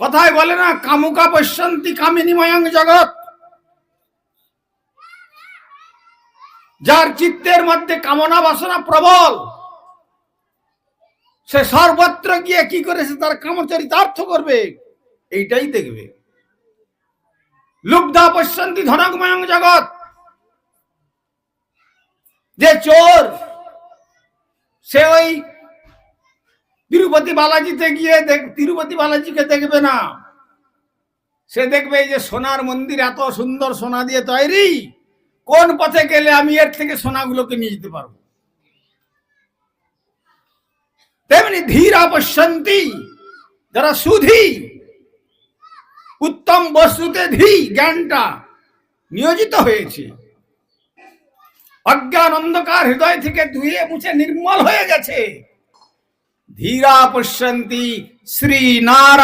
কথায় বলে না, কামুকা পশ্যন্তি কামিনীময়ং জগৎ। যার চিত্তের মধ্যে কামনা বাসনা প্রবল, সে সর্বত্র গিয়ে কি করেছে তার কামচরিতার্থ করবে, এইটাই দেখবে। লুব্ধা পশ্যন্তি ধনকময়ং জগৎ। যে চোর, সে ওই তিরুপতি বালাজিতে গিয়ে তিরুপতি বালাজিকে দেখবে না। সে দেখবে এই যে সোনার মন্দির এত সুন্দর সোনা দিয়ে তৈরি, কোন পথে গেলে আমি এর থেকে সোনাগুলোকে নিয়ে যেতে পারব? তেমনি ধীর পশ্যন্তি যারা সুধি, উত্তম বস্তুতে ধী জ্ঞানটা নিয়োজিত হয়েছে। অজ্ঞান অন্ধকার হৃদয় থেকে ধুয়ে মুছে নির্মল হয়ে গেছে। ধীরা পশ্যন্তি শ্রী নারায়ণ